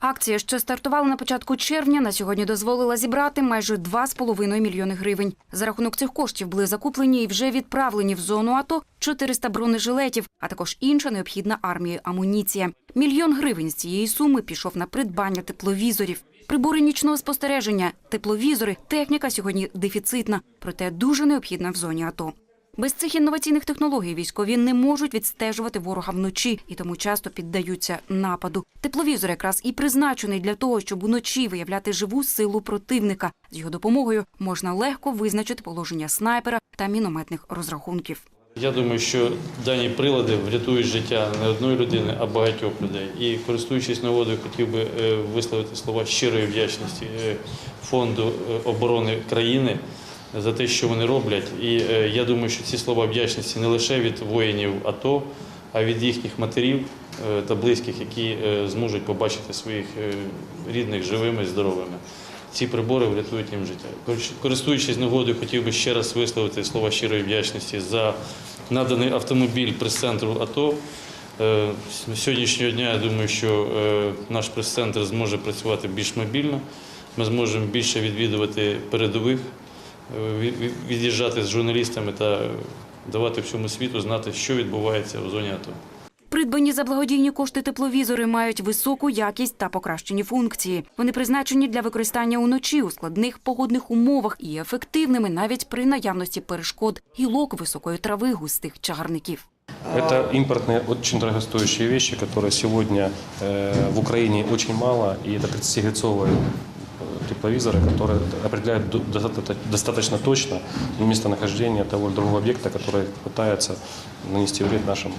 Акція, що стартувала на початку червня, на сьогодні дозволила зібрати майже 2,5 мільйони гривень. За рахунок цих коштів були закуплені і вже відправлені в зону АТО 400 бронежилетів, а також інша необхідна армії амуніція. Мільйон гривень з цієї суми пішов на придбання тепловізорів. Прибори нічного спостереження, тепловізори, техніка сьогодні дефіцитна, проте дуже необхідна в зоні АТО. Без цих інноваційних технологій військові не можуть відстежувати ворога вночі і тому часто піддаються нападу. Тепловізор якраз і призначений для того, щоб уночі виявляти живу силу противника. З його допомогою можна легко визначити положення снайпера та мінометних розрахунків. Я думаю, що дані прилади врятують життя не одної людини, а багатьох людей. І користуючись нагодою, хотів би е, висловити слова щирої вдячності е, фонду е, оборони країни за те, що вони роблять. І е, я думаю, що ці слова вдячності не лише від воїнів АТО, а від їхніх матерів е, та близьких, які е, зможуть побачити своїх рідних живими і здоровими. Ці прибори врятують їм життя. Користуючись нагодою, хотів би ще раз висловити слова щирої вдячності за наданий автомобіль прес-центру АТО. З сьогоднішнього дня я думаю, що наш прес-центр зможе працювати більш мобільно. Ми зможемо більше відвідувати передових, від'їжджати з журналістами та давати всьому світу знати, що відбувається в зоні АТО. Придбані за благодійні кошти тепловізори мають високу якість та покращені функції. Вони призначені для використання уночі у складних погодних умовах і ефективними навіть при наявності перешкод гілок високої трави густих чагарників. Это импортные, очень дорогостоящие вещи, которые сегодня э, в Украине очень мало, и это 30-герцовые э, тепловизоры, которые определяют до- достаточно, достаточно точно местонахождение того или другого объекта, который пытается нанести вред нашим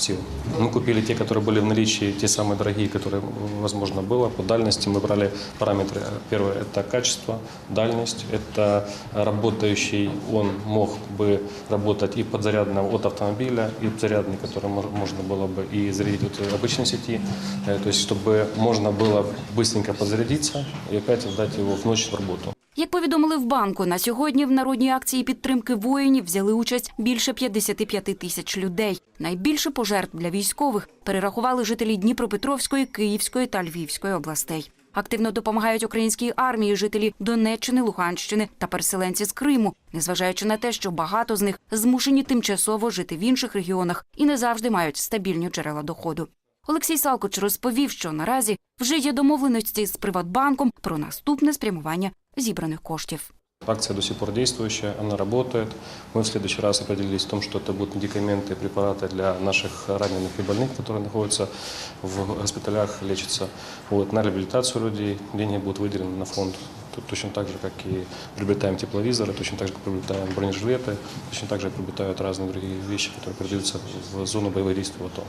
силам. Мы купили те, которые были в наличии, те самые дорогие, которые возможно было. По дальности мы брали параметры. Первое – это качество, дальность, это работающий, он мог бы работать и подзарядно от автомобиля, и зарядный, который мож- можно было бы и зарядить от обычной сети, Э, то есть чтобы можно было быстренько подзарядиться и опять отдать его в ночь в работу. Як повідомили в банку, на сьогодні в народній акції підтримки воїнів взяли участь більше 55 тисяч людей. Найбільше пожертв для військових перерахували жителі Дніпропетровської, Київської та Львівської областей. Активно допомагають українській армії жителі Донеччини, Луганщини та переселенці з Криму, незважаючи на те, що багато з них змушені тимчасово жити в інших регіонах і не завжди мають стабільні джерела доходу. Олексій Салкоч розповів, що наразі вже є домовленості з Приватбанком про наступне спрямування зібраних коштів. Акция до сих пор действующая, она работает. Мы в следующий раз определились в том, что это будут медикаменты, препараты для наших раненых и больных, которые находятся в госпиталях, лечатся. Вот, на реабилитацию людей деньги будут выделены на фонд. Тут точно так же, как и приобретаем тепловизоры, точно так же, как приобретаем бронежилеты, точно так же приобретают разные другие вещи, которые передаются в зону боевых действий в АТО.